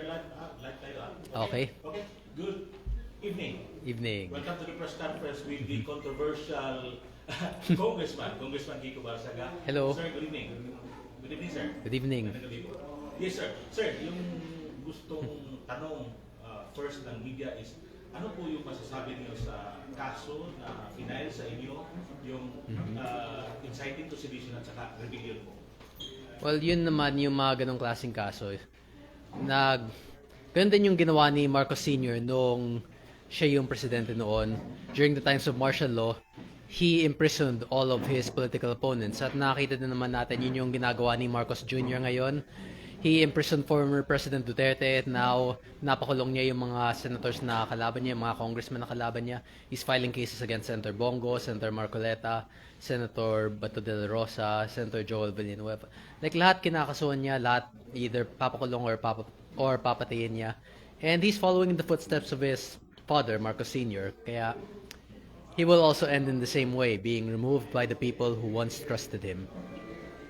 are live, ah, live tayo ah. Okay. Okay, good evening. Evening. Welcome to the press conference with the controversial Congressman, Congressman Kiko Barsaga. Hello. Sir, good evening. Good evening, sir. Good evening. Magandang gabi po. Yes, sir. Sir, yung gustong tanong ah, first ng media is, ano po yung masasabi niyo sa kaso na final sa inyo, yung ah, inciting to sedition at saka rebellion po? Well, yun naman yung mga ganong klaseng kaso. Nag, ganun din yung ginawa ni Marcos Sr. nung siya yung presidente noon. During the times of martial law, he imprisoned all of his political opponents. At nakita din naman natin yun yung ginagawa ni Marcos Jr. ngayon. He imprisoned former President Duterte at now napakulong niya yung mga senators na kalaban niya, yung mga congressmen na kalaban niya. He's filing cases against Senator Bongo, Senator Marcoleta, Senator Bato de la Rosa, Senator Joel Villanueva. Like lahat kinakasuhan niya, lahat either papakulong or papa or papatayin niya. And he's following in the footsteps of his father, Marcos Sr. Kaya he will also end in the same way, being removed by the people who once trusted him.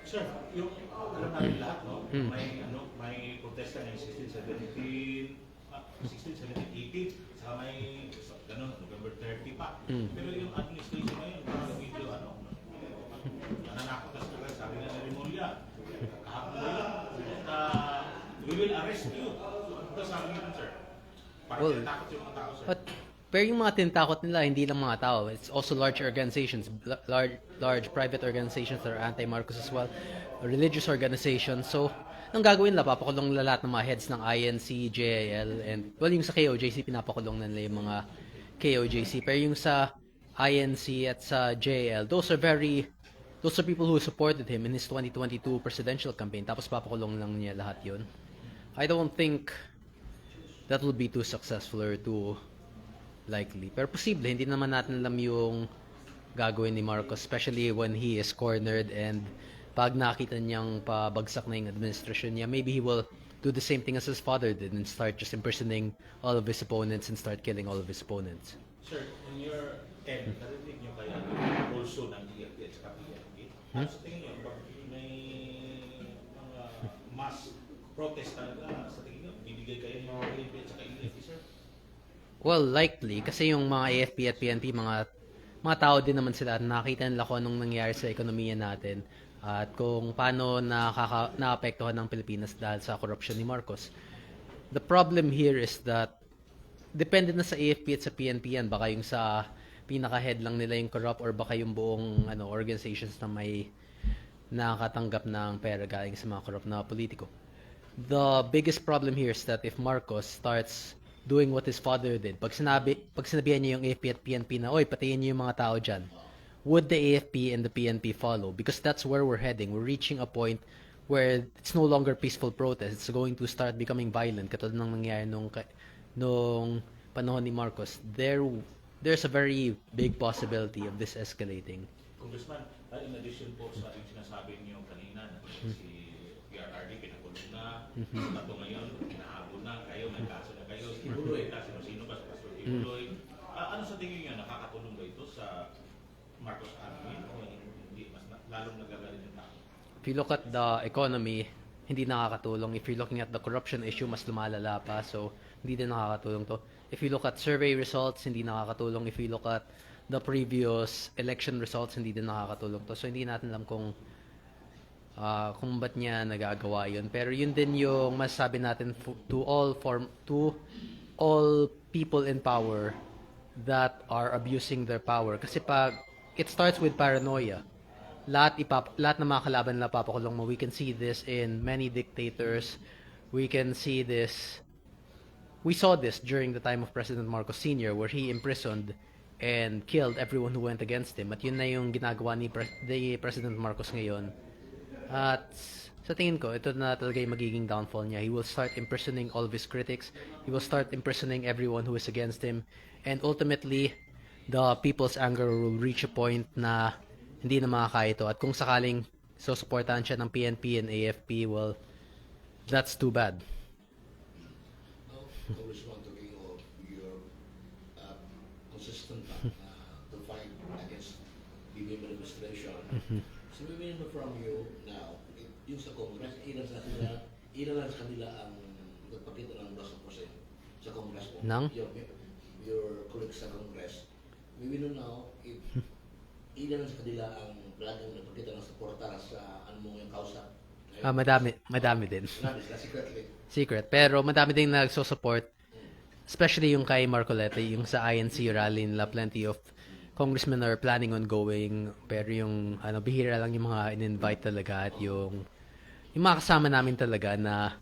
Sir, yung alam natin lahat, no? May ano, may protesta ng 16, 17, ah, 16, 17, 18, saka may so, ganun, November 30 pa. Pero yung administration ngayon, parang video ano, nananakot na sila, sabi na ni Remulla, kahapon na yun, uh, we will arrest you. So, ano sabi dun, sir? Parang Well, tinatakot yung mga tao, sir. But pero yung mga tinatakot nila, hindi lang mga tao. It's also large organizations, large large private organizations that are anti-Marcos as well, religious organizations. So, anong gagawin nila? Papakulong nila lahat ng mga heads ng INC, JAL, and well, yung sa KOJC, pinapakulong na nila yung mga KOJC. Pero yung sa INC at sa JAL, those are very, those are people who supported him in his 2022 presidential campaign. Tapos papakulong lang niya lahat yun. I don't think that will be too successful or too likely. Pero posible, hindi naman natin alam yung gagawin ni Marcos, especially when he is cornered and pag nakita niyang pabagsak na yung administration niya, maybe he will do the same thing as his father did and start just impersonating all of his opponents and start killing all of his opponents. Sir, in your end, narinig niyo kaya pulso ng EFP at saka PNP? Ano sa tingin niyo, may mga mass protest talaga sa tingin niyo? Bibigay kayo ng mga PNP at saka EFP, sir? Well, likely, kasi yung mga AFP at PNP, mga mga tao din naman sila at nakita nila kung anong nangyari sa ekonomiya natin at kung paano nakaka, naapektuhan ng Pilipinas dahil sa corruption ni Marcos. The problem here is that depende na sa AFP at sa PNP yan. Baka yung sa pinaka-head lang nila yung corrupt or baka yung buong ano, organizations na may nakakatanggap ng pera galing sa mga corrupt na politiko. The biggest problem here is that if Marcos starts doing what his father did, pag sinabi, pag sinabihan niya yung AFP at PNP na, oy, patayin niyo yung mga tao dyan, would the AFP and the PNP follow? Because that's where we're heading. We're reaching a point where it's no longer peaceful protest. It's going to start becoming violent, katulad ng nangyari nung, nung panahon ni Marcos. There, there's a very big possibility of this escalating. Congressman, uh, in addition po sa yung sinasabi niyo kanina na si PRRD pinakulong na, tato ngayon, pinahabol na, kayo, may kaso na kayo, si Buloy, kasi sino ba, Pastor Buloy. Ah, ano sa tingin niyo, nakakatulong ba ito sa Marcos Army o hindi, mas na, lalong nagagaling yung tao? If you look at the economy, hindi nakakatulong. If you're looking at the corruption issue, mas lumalala pa. So, hindi din nakakatulong to. If you look at survey results, hindi nakakatulong. If you look at the previous election results, hindi din nakakatulong to. So, hindi natin alam kung ah, kung ba't niya nagagawa yun. Pero yun din yung masasabi natin to all form to all people in power that are abusing their power. Kasi pag it starts with paranoia. Lahat ipap lahat ng mga kalaban nila papakulong mo. We can see this in many dictators. We can see this we saw this during the time of President Marcos Sr. where he imprisoned and killed everyone who went against him. At yun na yung ginagawa ni, Pre- ni President Marcos ngayon. At sa tingin ko, ito na talaga yung magiging downfall niya. He will start imprisoning all of his critics. He will start imprisoning everyone who is against him. And ultimately, the people's anger will reach a point na hindi na makakaya ito. At kung sakaling susuportahan siya ng PNP and AFP, well, that's too bad. Congressman, talking of your uh, consistent uh, to fight against BBM administration. So we will know from you yung sa Congress, ilan sa kanila, ilan lang sa kanila ang nagpakita ng Ng? your, your colleagues sa Congress, we will know now if ilan sa kanila ang laging nagpakita ng suporta sa ano mo yung kausa. Ah, madami, madami din. Sinabi sila secretly. Secret. Pero madami din nagso-support. Especially yung kay Marcoleta, yung sa INC rally nila, plenty of congressmen are planning on going. Pero yung, ano, bihira lang yung mga in-invite talaga at yung, yung mga kasama namin talaga na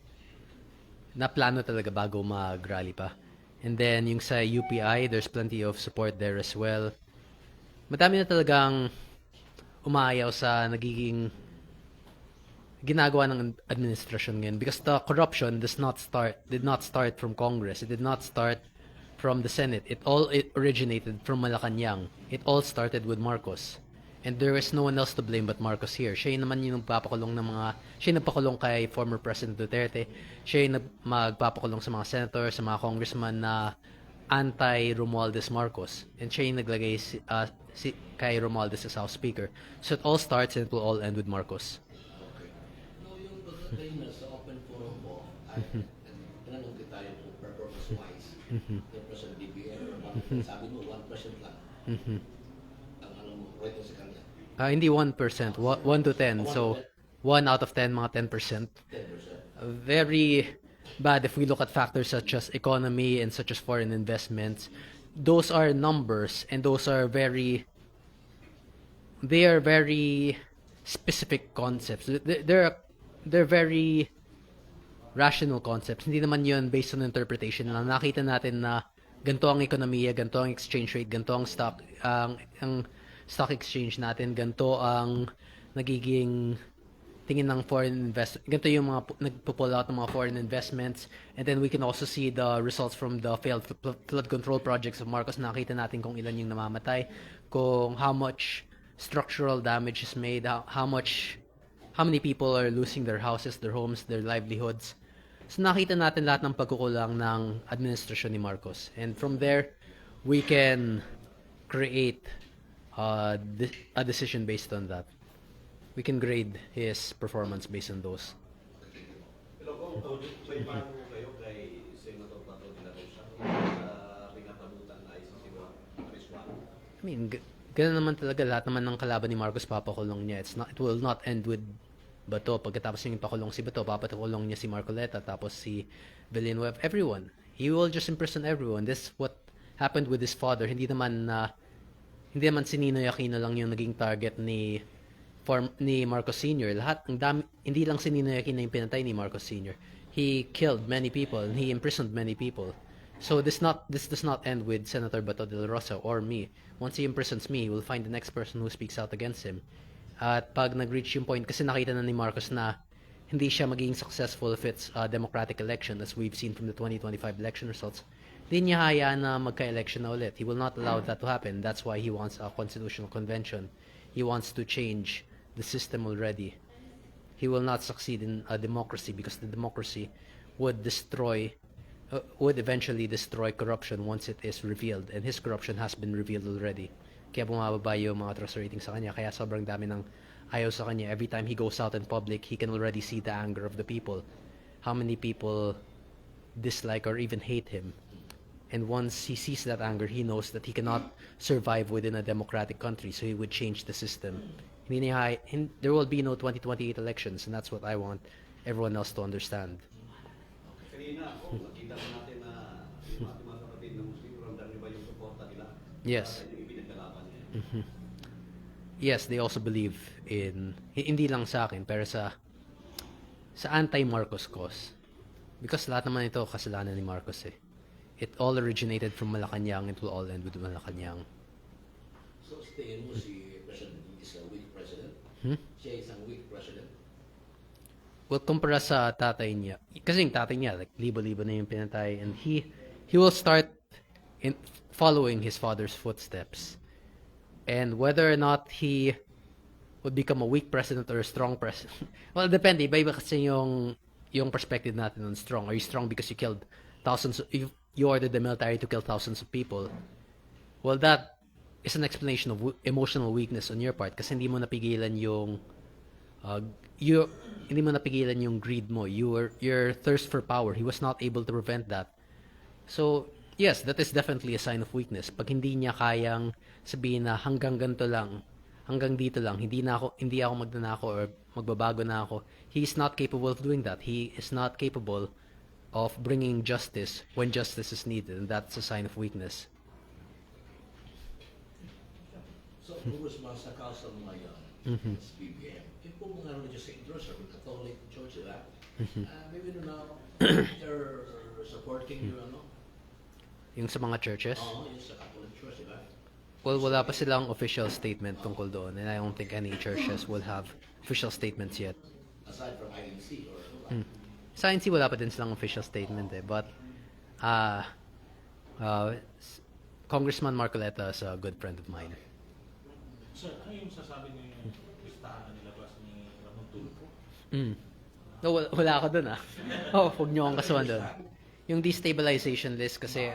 na plano talaga bago mag-rally pa. And then, yung sa UPI, there's plenty of support there as well. Madami na talagang umayaw sa nagiging ginagawa ng administration ngayon. Because the corruption does not start did not start from Congress. It did not start from the Senate. It all it originated from Malacanang. It all started with Marcos and there is no one else to blame but Marcos here siya yung naman yung nagpapakulong ng mga siya yung nagpakulong kay former President Duterte siya yung magpapakulong sa mga senator sa mga congressman na anti Romualdez Marcos and siya yung naglagay si, uh, si, kay Romualdez as House Speaker so it all starts and it will all end with Marcos Okay. No, yung pagkakain na sa open forum po, ay tinanong kita yung performance-wise. Yung President bakit sabi mo, 1% lang. Ang ano mo, rating sa. Ah, hindi 1%, 1 to 10. So, 1 out of 10, mga 10%. 10%. Very bad if we look at factors such as economy and such as foreign investments. Those are numbers and those are very they are very specific concepts. They- They're they're very rational concepts. Hindi naman yun based on interpretation lang. Nakita natin na ganito ang ekonomiya, ganito ang exchange rate, ganito ang stock, ang, ang stock exchange natin, ganito ang nagiging tingin ng foreign invest ganito yung mga pu- nagpo-pull out ng mga foreign investments and then we can also see the results from the failed fl- fl- flood control projects of Marcos nakita natin kung ilan yung namamatay kung how much structural damage is made how, how much how many people are losing their houses, their homes, their livelihoods. So nakita natin lahat ng pagkukulang ng administrasyon ni Marcos. And from there, we can create uh, a decision based on that. We can grade his performance based on those. Pero kung audit, may paano kayo kay Senator Pato de la Rosa sa pinatabutan na isisiwa Pariswan? I mean, ganun naman talaga lahat naman ng kalaban ni Marcos papakulong niya. It's not, it will not end with Bato. Pagkatapos yung pakulong si Bato, papakulong niya si Marcoleta, tapos si Villanueva, everyone. He will just imprison everyone. This what happened with his father. Hindi naman na hindi naman si Ninoy Aquino lang yung naging target ni form ni Marcos Sr. Lahat ang dami, hindi lang si Ninoy Aquino yung pinatay ni Marcos Sr. He killed many people and he imprisoned many people. So this not this does not end with Senator Bato de la Rosa or me. Once he imprisons me, he will find the next person who speaks out against him. At pag nag-reach yung point, kasi nakita na ni Marcos na hindi siya magiging successful if it's a democratic election as we've seen from the 2025 election results, hindi niya hayaan na magka-election na ulit. He will not allow that to happen. That's why he wants a constitutional convention. He wants to change the system already. He will not succeed in a democracy because the democracy would destroy uh, would eventually destroy corruption once it is revealed and his corruption has been revealed already. Kaya bumababa yung mga trust rating sa kanya kaya sobrang dami ng ayaw sa kanya. Every time he goes out in public, he can already see the anger of the people. How many people dislike or even hate him. And once he sees that anger, he knows that he cannot survive within a democratic country, so he would change the system. There will be no 2028 elections, and that's what I want everyone else to understand. Yes. Niya. Yes, they also believe in hi- hindi lang sa akin pero sa sa anti-Marcos cause. Because lahat naman ito kasalanan ni Marcos eh. It all originated from Malacanang, it will all end with Malacanang. So, sa tingin mo si President is a weak president? Hmm? Siya isang weak president? Well, kumpara sa tatay niya, kasi yung tatay niya, like, libo-libo na yung pinatay, and he, he will start in following his father's footsteps. And whether or not he would become a weak president or a strong president, well, depende, iba-iba kasi yung, yung perspective natin on strong. Are you strong because you killed thousands, you, you ordered the military to kill thousands of people? Well, that is an explanation of emotional weakness on your part kasi hindi mo napigilan yung uh, you hindi mo napigilan yung greed mo your your thirst for power he was not able to prevent that so yes, that is definitely a sign of weakness. Pag hindi niya kayang sabihin na hanggang ganito lang, hanggang dito lang, hindi na ako hindi ako magnanako or magbabago na ako. He is not capable of doing that. He is not capable of bringing justice when justice is needed, and that's a sign of weakness. So, Congress sa council ngayon, sa BBM, yung po mga religious leaders or Catholic Church, diba? Uh, maybe you know, they're supporting your hmm. ano? Yung sa mga churches, oh, Oo, yung sa Catholic Church, diba? well, wala pa silang official statement tungkol doon, and I don't think any churches will have official statements yet. Aside from INC or ba? Sa INC, wala pa din silang official statement eh. But, uh, uh, Congressman Marcoleta is a good friend of mine. Sir, ano yung sasabi niyo yung listahan na nilabas ni Ramon Tulfo? Mm. No, wala, wala ako dun ah. oh, huwag niyo akong kasuhan dun. Yung destabilization list kasi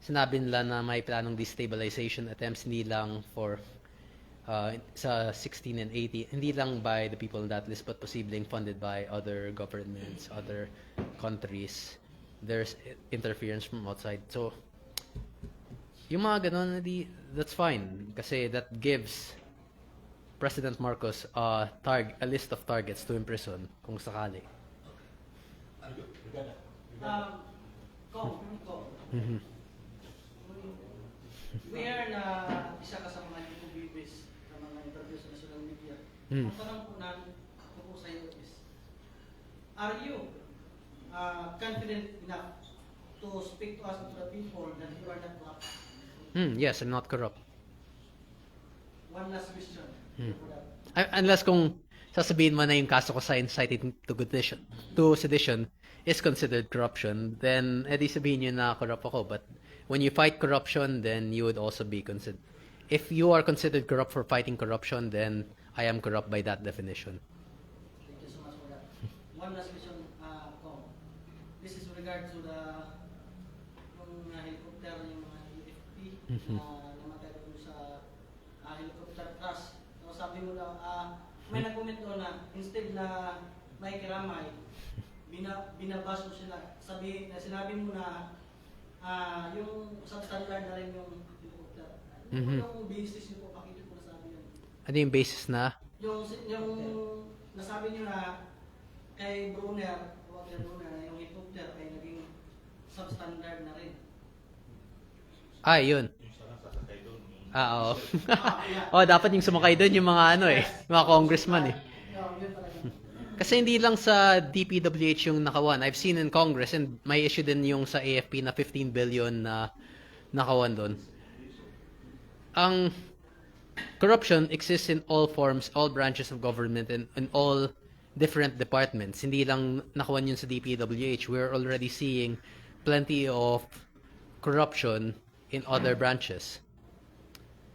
sinabi nila na may planong destabilization attempts hindi lang for uh, sa 16 and 80, hindi lang by the people in that list but posibleng funded by other governments, other countries. There's interference from outside. So, yung mga ganun, di, that's fine. Kasi that gives President Marcos a targ a list of targets to imprison kung sakali. Um, Kong. Mhm. We are na isa ka sa mga nagpo-bibis ng mga interview sa national media. Mm. Ang tanong po namin po sa iyo is, are you uh, confident enough to speak to us to the people that you are not corrupt? Hmm, yes, I'm not corrupt. One last question. Hmm. I- unless kung sasabihin mo na yung kaso ko sa inciting to sedition, to sedition is considered corruption, then edi sabihin nyo na corrupt ako. But when you fight corruption, then you would also be considered. If you are considered corrupt for fighting corruption, then I am corrupt by that definition. Thank you so much for that. One last question, uh, Kong. This is regard to the yung uh, helicopter, yung mga UFP Mhm. na namatay doon sa uh, helicopter crash. So sabi mo daw, ah, may nag-comment doon na instead na may kiramay, bina, binabash mo sila. Sabi, na sinabi mo na ah, yung substandard na rin yung helicopter. Ano Mhm. yung basis niyo po, pakita po nasabi yun. Ano yung basis na? Yung, yung nasabi niyo na kay Brunner, Walter Brunner, yung helicopter ay naging substandard na rin. Ah, yun. Ah, oo. Ah, oh, dapat yung sumakay doon yung mga ano eh, mga congressman eh. No, yun talaga. Kasi hindi lang sa DPWH yung nakawan. I've seen in Congress and may issue din yung sa AFP na 15 billion na nakawan doon. Ang corruption exists in all forms, all branches of government and in all different departments. Hindi lang nakawan yun sa DPWH. We're already seeing plenty of corruption in other branches.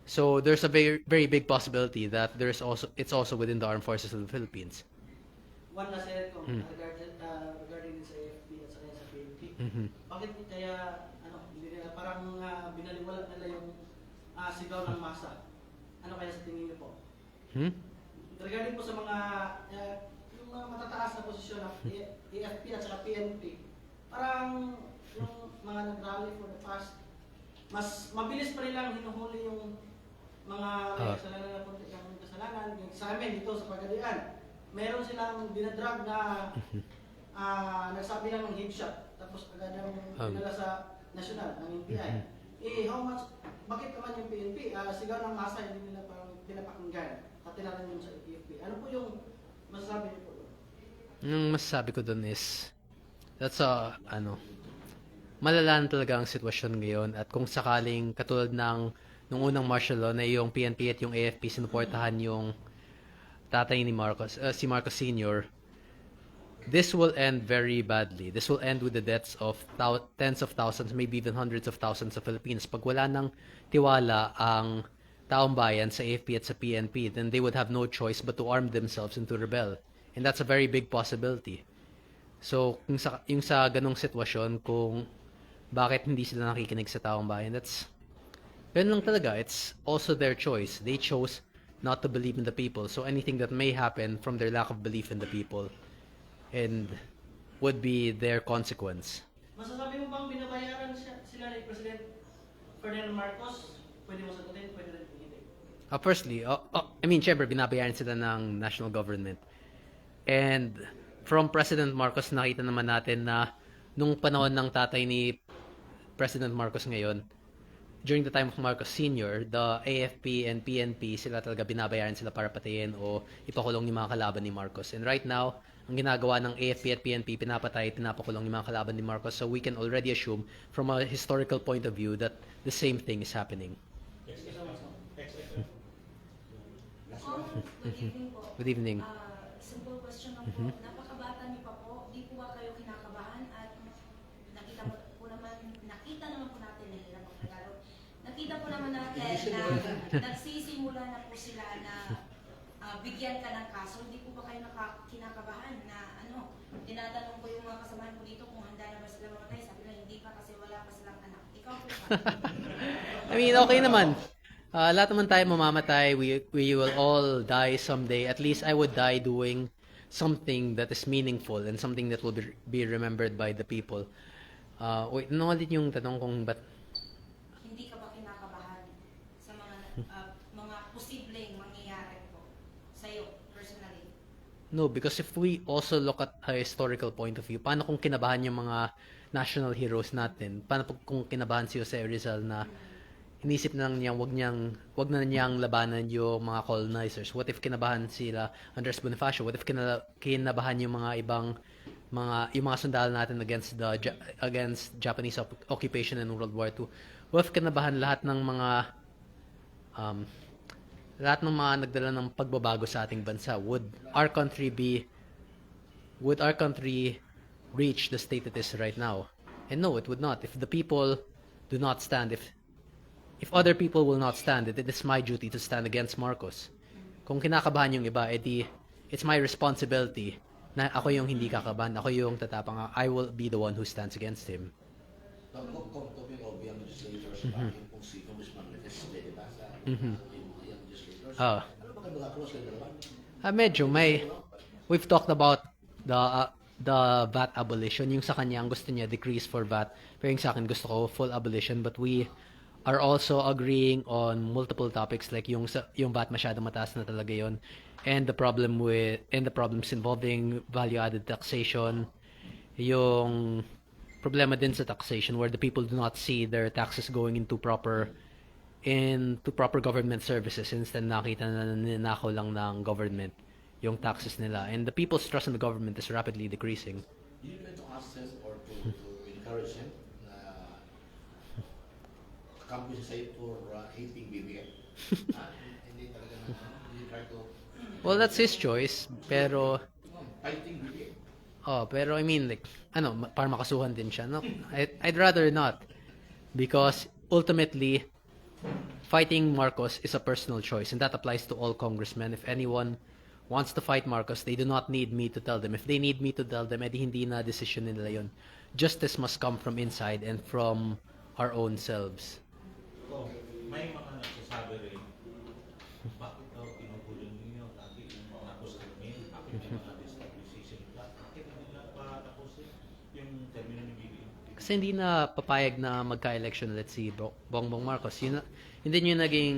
So there's a very very big possibility that there's also it's also within the armed forces of the Philippines. One last ko Hmm. regarding, uh, regarding din sa AFP at saka sa PNP. Mhm. Bakit kaya ano, parang uh, binaliwala nila yung ah, sigaw ng masa? Ano kaya sa tingin niyo po? Hmm? Regarding po sa mga uh, yung mga matataas na posisyon ng AFP at saka PNP, parang yung mga nag-rally for the past, mas mabilis pa nilang hinuhuli yung mga may Ah. kasalanan na punti ng kasalanan. Yung Sa amin dito sa Pagadian, meron silang dinadrag na ah, nagsabi lang ng headshot tapos agad ang Um. dinala sa national ng NBI. Eh, how much, bakit naman yung PNP, ah, sigaw ng masa, hindi nila parang pinapakinggan, pati na rin yung sa AFP. Ano po yung masasabi niyo po? Yung masasabi ko dun is, that's a, ano, malalaan talaga ang sitwasyon ngayon at kung sakaling katulad ng nung unang martial law na yung PNP at yung AFP sinuportahan yung tatay ni Marcos, uh, si Marcos Sr., this will end very badly. This will end with the deaths of tens of thousands, maybe even hundreds of thousands of Filipinos. Pag wala ng tiwala ang taong bayan sa AFP at sa PNP, then they would have no choice but to arm themselves and to rebel. And that's a very big possibility. So, kung sa, yung sa ganong sitwasyon, kung bakit hindi sila nakikinig sa taong bayan, that's, yun lang talaga. It's also their choice. They chose not to believe in the people. So, anything that may happen from their lack of belief in the people and would be their consequence. Masasabi mo bang binabayaran siya, sila ni President Ferdinand Marcos? Pwede mo sagutin, pwede rin hindi. Uh, firstly, uh, uh, I mean, syempre, binabayaran sila ng national government. And from President Marcos, nakita naman natin na nung panahon ng tatay ni President Marcos ngayon, during the time of Marcos Sr., the AFP and PNP, sila talaga binabayaran sila para patayin o ipakulong yung mga kalaban ni Marcos. And right now, ang ginagawa ng AFP at PNP, pinapatay, pinapakulong yung mga kalaban ni Marcos. So we can already assume from a historical point of view that the same thing is happening. Um, good evening po. Good evening. Ah, simple question lang po. Napakabata niyo pa po. Di po ba kayo kinakabahan? At nakita po naman, nakita naman po natin, nahirap ang Tagalog. Nakita po naman natin na nagsisimula na po sila na ah, bigyan ka ng kaso. Hindi po ba kayo naka, kinakabahan na ano, tinatanong ko yung mga kasamahan ko dito kung handa na ba sila mamatay. Sabi nila, hindi pa kasi wala pa silang anak. Ikaw po ba? I mean, okay naman. Uh, lahat naman tayo mamamatay. We, we will all die someday. At least I would die doing something that is meaningful and something that will be, be remembered by the people. Uh, wait, ano ulit yung tanong kung ba't hindi ka ba kinakabahan sa mga ah, mga posibleng mangyayari po sa iyo personally? No, because if we also look at a historical point of view, paano kung kinabahan yung mga national heroes natin? Paano pag- kung kinabahan si Jose Rizal na inisip na lang niya wag niyang wag na niyang labanan yung mga colonizers? What if kinabahan sila Andres Bonifacio? What if kina, kinabahan yung mga ibang mga yung mga sundalo natin against the against Japanese occupation in World War II? What if kinabahan lahat ng mga um, lahat ng mga nagdala ng pagbabago sa ating bansa, would our country be, would our country reach the state it is right now? And no, it would not. If the people do not stand, if if other people will not stand, it, it is my duty to stand against Marcos. Kung kinakabahan yung iba, edi, it's my responsibility na ako yung hindi kakabahan, ako yung tatapang, I will be the one who stands against him. Mhm. Ah. Ano close kayo naman? Ah, medyo may we've talked about the uh, the VAT abolition. Yung sa kanya, ang gusto niya decrease for VAT. Pero yung sa akin, gusto ko full abolition. But we are also agreeing on multiple topics like yung yung VAT masyado mataas na talaga yon and the problem with and the problems involving value added taxation yung problema din sa taxation where the people do not see their taxes going into proper into proper government services instead nakita na ninakaw lang ng government yung taxes nila and the people's trust in the government is rapidly decreasing Do you meant to ask him or to, to encourage him na kakampi siya sa'yo for uh, hating BBM? ha? Hindi talaga na, hindi try to well that's his choice pero fighting BBM. Oh, pero I mean like ano, ma- para makasuhan din siya. No, I, I'd rather not because ultimately fighting Marcos is a personal choice and that applies to all congressmen. If anyone wants to fight Marcos, they do not need me to tell them. If they need me to tell them, edi hindi na decision nila yun. Justice must come from inside and from our own selves. Oh, may mga nagsasabi rin, bakit daw pinupulong ninyo lagi yung mga post-termin, bakit yung mga destabilization plan, bakit na pa tapusin yung termino ni BBM? Kasi hindi na papayag na magka-election ulit si Bo- Bongbong Marcos. Yun, hindi yun naging,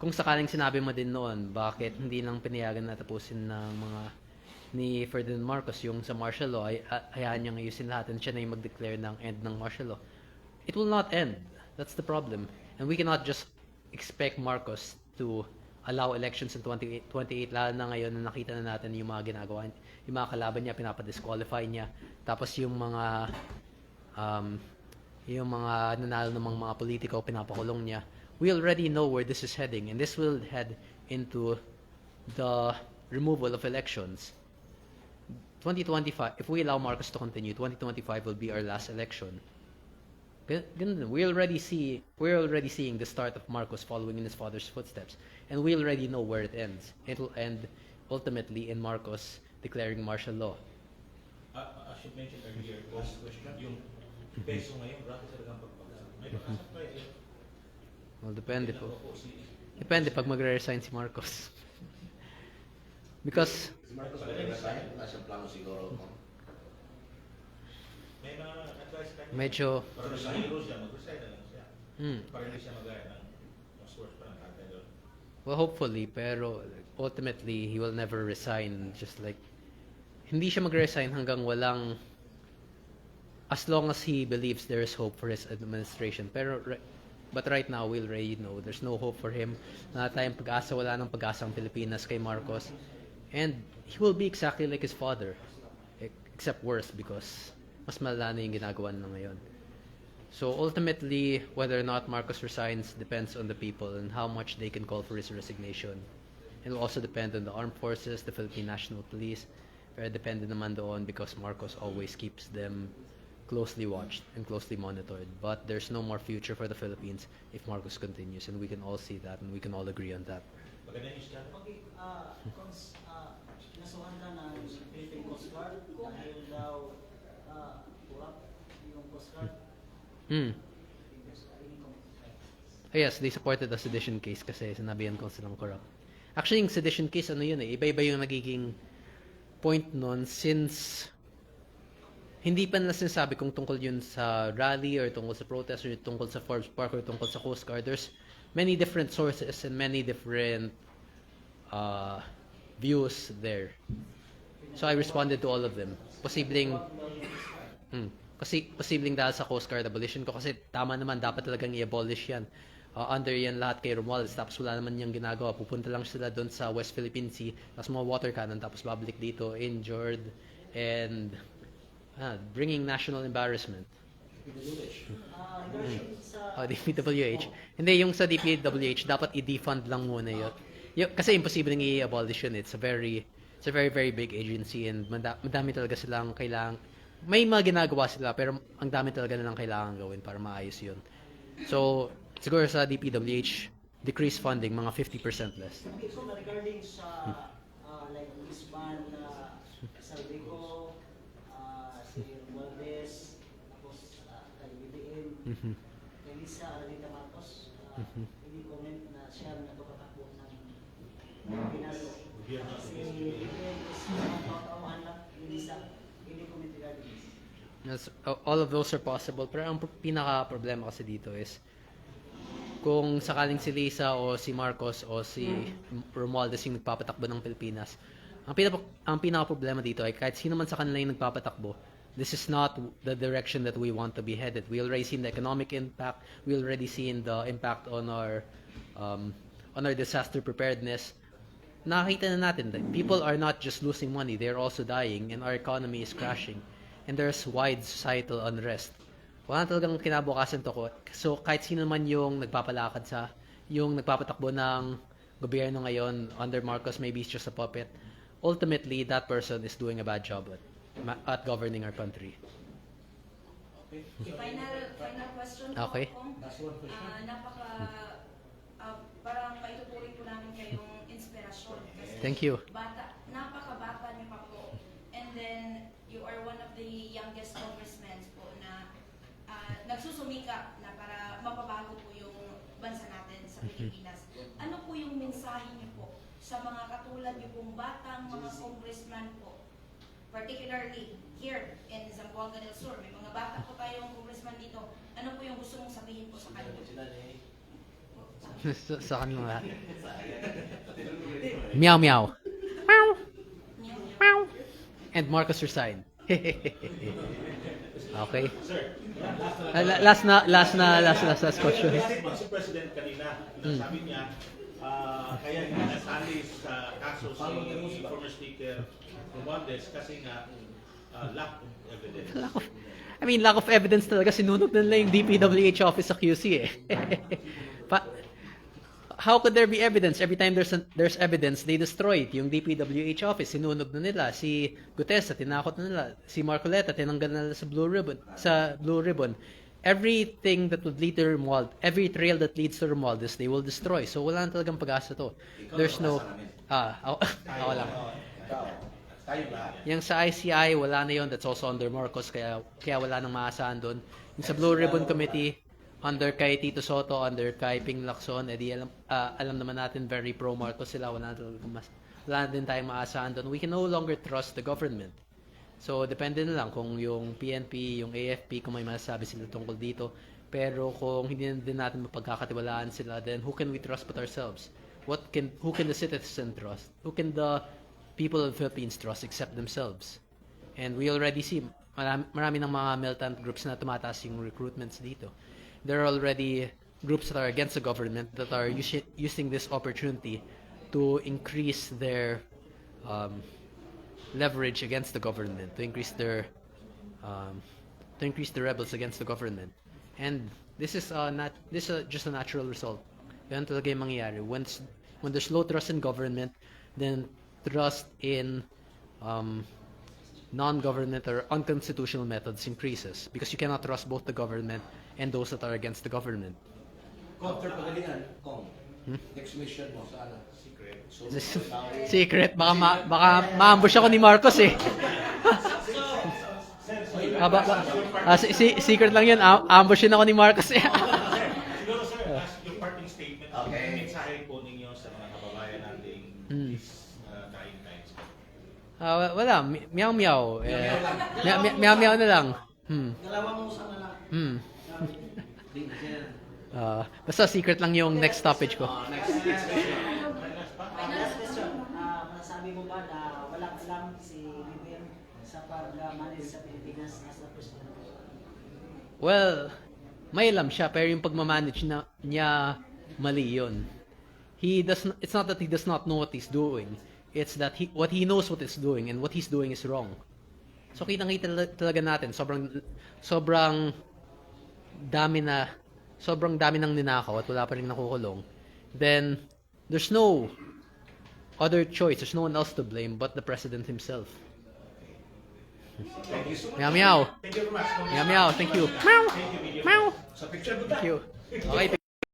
kung sakaling sinabi mo din noon, bakit hindi lang pinayagan na tapusin ng mga ni Ferdinand Marcos yung sa martial law, ay, a- hayaan niyang ayusin lahat and siya na yung mag-declare ng end ng martial law. It will not end. That's the problem. And we cannot just expect Marcos to allow elections in 28, 28 lalo na ngayon na nakita na natin yung mga ginagawa, yung mga kalaban niya, pinapadisqualify niya. Tapos yung mga um, yung mga nanalo ng mga politiko, pinapakulong niya. We already know where this is heading, and this will head into the removal of elections. 2025, if we allow Marcos to continue, 2025 will be our last election. We already see, we're already seeing the start of Marcos following in his father's footsteps, and we already know where it ends. It will end ultimately in Marcos declaring martial law. Uh, as you mentioned earlier, last question, yung peso ngayon, grabe talagang pagbagsak. May pagkasap pa. Well, depende po. Depende pag magre-resign si Marcos. Because Si Marcos ba resign? Wala siyang plano siguro. May mga advice kanya. Medyo, Para sa hero siya, mag-resign na lang siya. hmm, Para hindi siya magaya ng mas worse pa ng doon. well, hopefully, pero ultimately, he will never resign. Just like, hindi siya mag-resign hanggang walang, as long as he believes there is hope for his administration. Pero, but right now, we already know there's no hope for him. Wala tayong pag-asa, wala nang pag-asa ang Pilipinas kay Marcos. And he will be exactly like his father. Except worse because mas malala na yung ginagawa na ngayon. So ultimately, whether or not Marcos resigns depends on the people and how much they can call for his resignation. It will also depend on the armed forces, the Philippine National Police. Pero depende naman doon because Marcos always keeps them closely watched and closely monitored. But there's no more future for the Philippines if Marcos continues, and we can all see that and we can all agree on that. Maganda yung siya. Okay, ah, cons, nasuhan na ng Philippine Coast Guard dahil daw ah, corrupt yung Coast Guard. Hmm. Oh, yes, they supported the sedition case kasi sinabihan ko silang corrupt. Actually, yung sedition case, ano yun eh, iba-iba yung nagiging point nun since hindi pa nila sinasabi kung tungkol yun sa rally or tungkol sa protest or tungkol sa Forbes Park or tungkol sa Coast Guard. There's many different sources and many different uh, views there. So I responded to all of them. Posibleng Hmm. Kasi posibleng dahil sa Coast Guard abolition ko kasi tama naman dapat talagang i-abolish yan. Uh, under yan lahat kay Romualdez tapos wala naman niyang ginagawa. Pupunta lang sila doon sa West Philippine Sea tapos mga water cannon tapos babalik dito injured and ah, bringing national embarrassment. Regarding sa Oh, DPWH. Hindi, yung sa DPWH, dapat i-defund lang muna yun. Yung, kasi imposible nang i-abolish yun. It's a very, it's a very, very big agency and manda- madami talaga silang kailangan, may mga ginagawa sila pero ang dami talaga nilang kailangan gawin para maayos yun. So, siguro sa DPWH, decrease funding, mga 50% less. Okay, so regarding sa ah, like Lisban na Saldico, ah, si Romualdez, tapos ah, kay BBM, Mhm. kay Lisa Marcos, ah, hindi comment na siya na tukatakbo ng Pinas. Gobyerno. Si BBM is mga tao-tauhan lang, ni Lisa, hindi comment this. Yes, all of those are possible. Pero ang pro- pinaka-problema kasi dito is kung sakaling si Lisa o si Marcos o si Romualdez yung nagpapatakbo ng Pilipinas, ang pinaka ang pinaka-problema dito ay kahit sino man sa kanila yung nagpapatakbo, this is not the direction that we want to be headed. We already seen the economic impact. We already seen the impact on our um, on our disaster preparedness. Nakakita na natin that people are not just losing money, they're also dying and our economy is crashing. And there's wide societal unrest. Wala talagang kinabukasan to ko. So kahit sino man yung nagpapalakad sa, yung nagpapatakbo ng gobyerno ngayon under Marcos, maybe it's just a puppet. Ultimately, that person is doing a bad job ma- at governing our country. Final, final question po. Okay. Kung, ah, napaka, ah, parang maituturing po namin kayong inspirasyon. Kasi Thank you. Bata, napakabata niyo pa po. And then, you are one of the youngest congressmen po na ah, nagsusumika na para mapabago po yung bansa natin sa Pilipinas. Ano po yung mensahe niyo po sa mga katulad niyo pong batang mga congressman po? Particularly here in Zamboanga del Sur, may mga bata po tayong congressman dito. Ano po yung gusto mong sabihin po sa kanila? sa, sa kanila lahat. Meow meow. Meow. Meow. And Marcos resign. okay. Sir, la- last na last na last last, last question. May statement si President kanina, sabi niya, ah, kaya hindi nasali sa kaso si former Speaker Romualdez kasi nga ah, lack of evidence. Lack of, I mean, lack of evidence talaga. Sinunog na nila yung DPWH office sa QC eh. pa, how could there be evidence? Every time there's, a- there's evidence, they destroy it. Yung DPWH office, sinunog na nila. Si Gutesa, tinakot na nila. Si Marcoleta, tinanggal na nila sa Blue Ribbon. Sa Blue Ribbon. Everything that would lead to Romuald, every trail that leads to Romualdez, they will destroy. So wala na talagang pag-asa to. There's no... Ah, ako, ako lang. Yung sa ICI, wala na yon That's also under Marcos, kaya, kaya wala nang maasahan doon. Yung sa Blue Ribbon Committee, under kay Tito Soto, under kay Ping Lacson, edi alam, ah, alam naman natin very pro Marcos sila, wala na talagang mas, wala na din tayong maasahan doon. We can no longer trust the government. So, depende na lang kung yung PNP, yung AFP, kung may masasabi sila tungkol dito. Pero kung hindi na din natin mapagkakatiwalaan sila, then who can we trust but ourselves? What can, who can the citizen trust? Who can the people of the Philippines trust except themselves? And we already see, marami, marami ng mga militant groups na tumataas yung recruitments dito. There are already groups that are against the government that are usi- using this opportunity to increase their um, leverage against the government, to increase their um, to increase the rebels against the government. And this is uh, not this is just a natural result. Ganun talaga yung mangyayari. When, when there's low trust in government, then trust in um, non-government or unconstitutional methods increases because you cannot trust both the government and those that are against the government. Sir, pagalingan, Kong, next mission mo, sana. Secret. Baka, ma- baka ma-ambush ako ni Marcos eh. Ah, ba- ba- ah, si- si- secret lang yun, am- ambushin ako ni Marcos eh. Siguro sir, as yung parting statement, Okay. okay. mensahe po ninyo sa mga kababayan nating Hmm. uh, dying times. Ah, wa- wala, meow meow. Eh, meow, meow, na lang. Hmm. Dalawang musa na lang. Hmm. Ah, basta secret lang yung next stoppage ko. Ah, next, next question. Ah, last question. Ah, masasabi mo ba na walang alam si BBM sa pag-manage sa Pilipinas as a president? Well, may alam siya pero yung pagmamanage na niya mali yun. He does n- it's not that he does not know what he's doing. It's that he what he knows what he's doing and what he's doing is wrong. So kitang-kita tala- talaga natin sobrang sobrang dami na sobrang dami nang ninakaw at wala pa rin nakukulong. Then there's no other choice. There's no one else to blame but the president himself. Thank you so much. Meow meow. Thank you very much. Meow meow. Thank you. Meow. Thank you. Meow. Thank you. Okay.